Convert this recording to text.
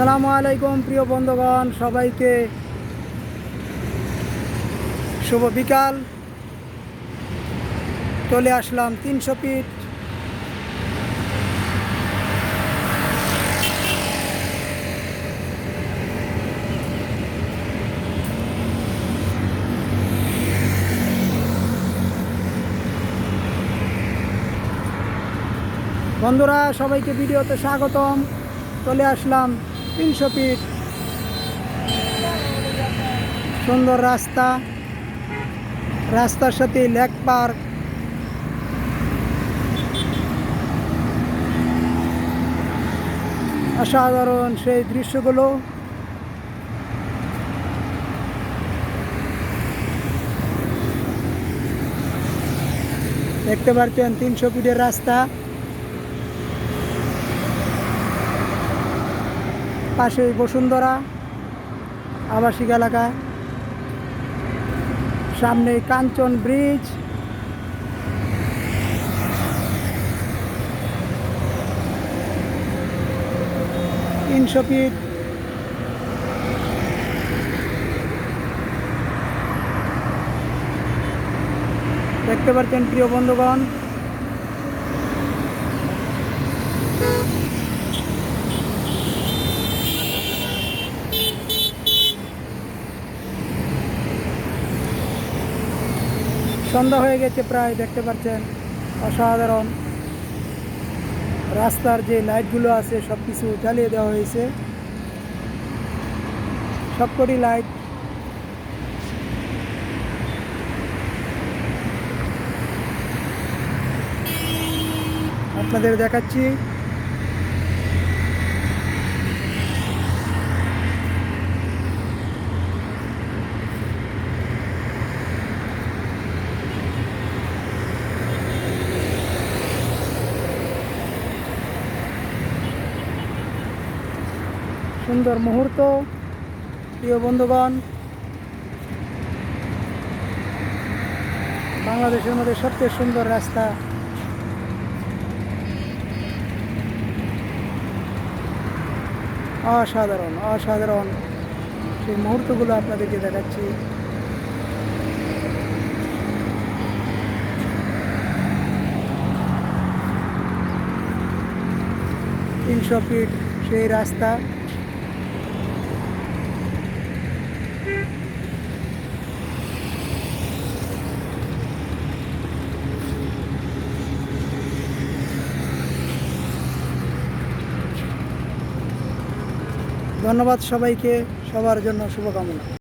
আসসালামু আলাইকুম, প্রিয় বন্ধুগণ, সবাইকে শুভ বিকাল। চলে আসলাম তিনশো ফিট বন্ধুরা, সবাইকে ভিডিওতে স্বাগতম। চলে আসলাম তিনশো ফিট সুন্দর রাস্তা। রাস্তার সাথে লেক পার্ক। অসাধারণ সেই দৃশ্যগুলো। দেখতে পাচ্ছেন তিনশো ফিটের রাস্তা। পাশেই বসুন্ধরা আবাসিক এলাকা। সামনে কাঞ্চন ব্রিজ। ফিট। দেখতে পাচ্ছেন প্রিয় বন্ধুগণ সন্ধ্যা হয়ে গেছে প্রায়, দেখতে পাচ্ছেন? অসাধারণ। রাস্তার যে লাইটগুলো আছে সব কিছু জ্বালিয়ে দেওয়া হয়েছে। সবকটি লাইট আপনাদের দেখাচ্ছি। সুন্দর মুহূর্ত। প্রিয় বন্ধুগণ, বাংলাদেশের মধ্যে সবচেয়ে সুন্দর রাস্তা। অসাধারণ অসাধারণ। সেই মুহূর্তগুলো আপনাদেরকে দেখাচ্ছি। তিনশো ফিট সেই রাস্তা। ধন্যবাদ সবাইকে সবার জন্য শুভকামনা।